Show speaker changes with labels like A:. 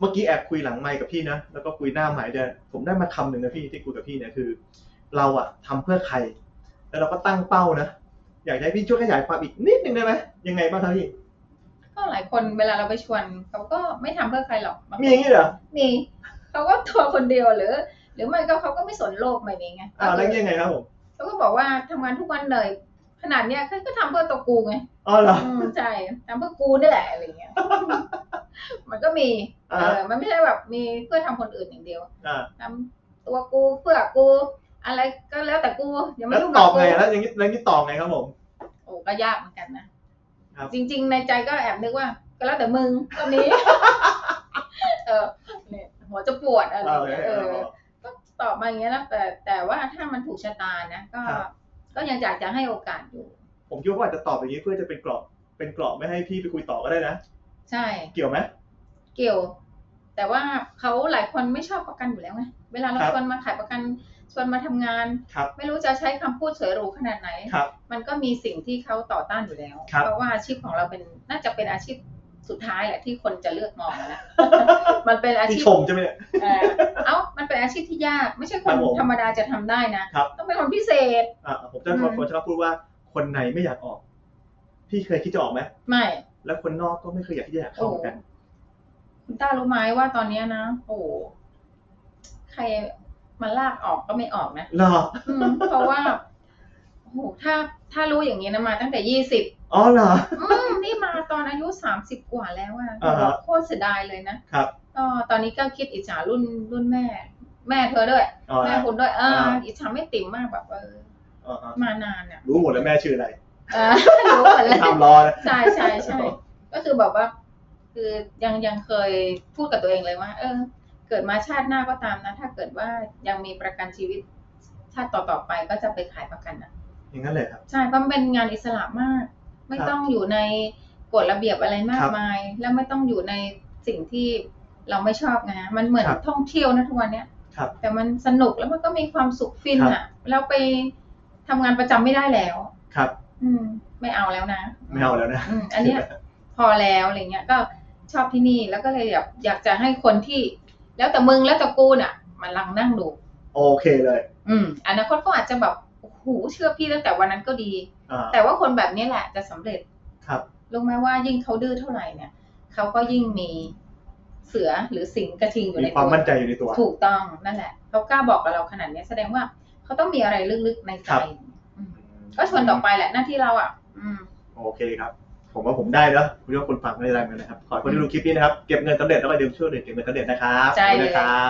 A: เมื่อกี้แอบคุยหลังไมค์กับพี่นะ แล้วก็คุยหน้าไมค์ด้วยผมได้มาคำหนึ่งนะพี่ที่คุยกับพี่เนี่ยคือ เราอะทำเพื่อใคร แล้วเราก็ตั้งเป้านะ อยากให้พี่ช่วยขยายความอีกนิดนึงได้ไหมยังไงบ้างครับพี่
B: ก็หลายคนเวลาเราไปชวนเขาก็ไม่ทำเพื่อใครหรอกบางคน
A: มีอย่างนี้เหรอ
B: มีเขาก็ตัวคนเดียวหรือ หรือไม่ก็เขาก็ไม่สนโลกใบนี้ไง
A: อ่าแล้วยังไงครับผม
B: เขาก็บอกว่าทำงานทุกวันเหนื่อยขนาดเนี้ยเขาก็ทำเพื่อตัวกูไง
A: อ๋อเหรอ
B: อืมใช่ทำเพื่อกูนี่แหละอะไรเงี้ยมัน ก็มี
A: อ่า
B: เออมันไม่ใช่แบบมีเพื่อทำคนอื่นอย่างเดียว
A: อ่า
B: ทำตัวกูเพื่อกู อะไรก็แล้วแต่กูอย่ามา
A: แล้ว
B: ยุ่ง
A: ต
B: กั
A: อ
B: บบกู
A: ไงแล้วอย่างนี้แล้วนี่ตอบไงครับผม
B: โอ้ก็ยากเหมือนกันนะครับ จริง ๆ ในใจก็แอบนึกว่า ก็แล้วแต่มึงก็มี เออเนี่ยหัวจะปวดอะไร
A: เออ
B: เงี้ย
A: เอ
B: เอ
A: อ
B: อ ก็ตอบมาอย่างเงี้ยนะแต่แต่ว่าถ้ามันถูกชะตานะก็
A: ครับ
B: ก็ยังอยากจะให้โอกาสอยู่
A: ผมคิดว่าอาจจะตอบอย่างนี้เพื่อจะเป็นกรอบเป็นกรอบไม่ให้พี่ไปคุยต่อก็ได้นะ
B: ใช่
A: เกี่ยวไหม
B: เกี่ยว แต่ว่าเขาหลายคนไม่ชอบประกันอยู่แล้วไงเวลาเรา
A: ครับ
B: ชวนมาขายประกันชวนมาทำงาน
A: ครับ
B: ไม่รู้จะใช้คำพูดสวยหรูขนาดไหน
A: ครับ
B: มันก็มีสิ่งที่เขาต่อต้านอยู่แล้ว
A: ครับ
B: เพราะว่าอาชีพของเราเป็นน่าจะเป็นอาชีพสุดท้ายแหละที่คนจะเลือกมองนะมันเป็นอา
A: พี่
B: ชีพ
A: ชมใช่ไหมเนี่ย
B: เอ่อเอ้ามันเป็นอาชีพที่ยาก ไม่ใช่ค
A: ครั
B: น
A: บผม
B: ธรรมดาจะทำได้นะ
A: ครับ
B: ต้องเป็นคนพิเศษ
A: อ่าผมจะ
B: อืม
A: ผมจะพูดว่าคนในไม่อยากออก พี่เคยคิดจะออกไหม
B: ไม่
A: แล้วคนนอกก็ไม่เคยอยากที่จะอยากเข้าเหมือนกัน
B: คุณต้ารู้ไหมว่าตอนเนี้ยนะโอ้โหใครมาลากออกก็ไม่ออกนะ
A: เหรอ
B: อืมเพราะว่าโอ้โหถ้าถ้ารู้อย่างนี้นะมาตั้งแต่ยี่สิบ
A: อ๋อเหรอ
B: อืมนี่มาตอนอายุสามสิบกว่าแล้วอะ
A: อ่าฮะ
B: โคตรเสียดายเลยนะครับ ก็ตอนนี้ก็คิดอิจฉารุ่นรุ่นแม่ แม่เธอด้วย
A: อ๋อ
B: แม่คุณด้วยเออ
A: อ่า
B: อิจฉาไม่ติ่มมากแบบเออ
A: อ๋ออ๋อ
B: มานานอะ
A: รู้หมดแล้วแม่ชื่ออะไร
B: เออรู้หมดเลย
A: ทำรอนะ
B: ใช่ใช่ใช่ก็คือแบบว่า คือยังยังเคยพูดกับตัวเองเลยว่า เออ เกิดมาชาติหน้าก็ตามนะ ถ้าเกิดว่ายังมีประกันชีวิตชาติต่อๆไปก็จะไปขายประกันอะ
A: อย่างนั้นเลยครับ
B: ใช่เพราะมันเป็นงานอิสระมาก ไม่
A: ครับ
B: ต้องอยู่ในกฎระเบียบอะไรมา
A: ค
B: ก
A: รับ
B: มาย แล้วไม่ต้องอยู่ในสิ่งที่เราไม่ชอบไงมันเหมือน
A: ครับ
B: ท่องเที่ยวนะทุกวันเนี้ย
A: ครับ
B: แต่มันสนุกแล้วมันก็มีความสุขฟิน
A: ครับ
B: อะแล้วไปทำงานประจำไม่ได้แล้ว
A: ครับ
B: อืม ไม่เอาแล้วนะ
A: ไม่เอาแล้วนะ
B: อืมอันเนี้ยพอแล้วอะไรเงี้ยก็ ชอบที่นี่แล้วก็เลยแบบอยากจะให้คนที่ แล้วแต่มึงแล้วแต่กูน่ะมาลังนั่งดู
A: โอเคเลย
B: อืมอนาคตก็อาจจะแบบโอ้โหเชื่อพี่ตั้งแต่วันนั้นก็ดี
A: อ่า
B: แต่ว่าคนแบบนี้แหละจะสำเร็จ
A: ครับ
B: รู้ไหมว่ายิ่งเขาดื้อเท่าไหร่เนี่ยเขาก็ยิ่งมีเสือหรือสิงกระทิงอยู่
A: มี
B: ใน
A: ความ
B: ตัว
A: มั่นใจอยู่ในตัว
B: ถูกต้องนั่นแหละเขากล้าบอกกับเราขนาดเนี้ยแสดงว่าเขาต้องมีอะไรลึกๆในใจ
A: ครับ
B: อืมก็ชวนต่อไปแหละหน้าที่เราอะ อืม
A: โอเคครับ ผมว่าผมได้แล้วคุณว่าคนฟังไม่ได้อะไรเหมือนกันนะครับ ขอให้คนที่ดูคลิปนี้นะครับ เก็บเงินสำเร็จแล้วก็อย่าลืมช่วยเหลือเก็บเงินสำเร็จนะครับ
B: ใช่
A: ขอบคุณ
B: เลย
A: นะครับ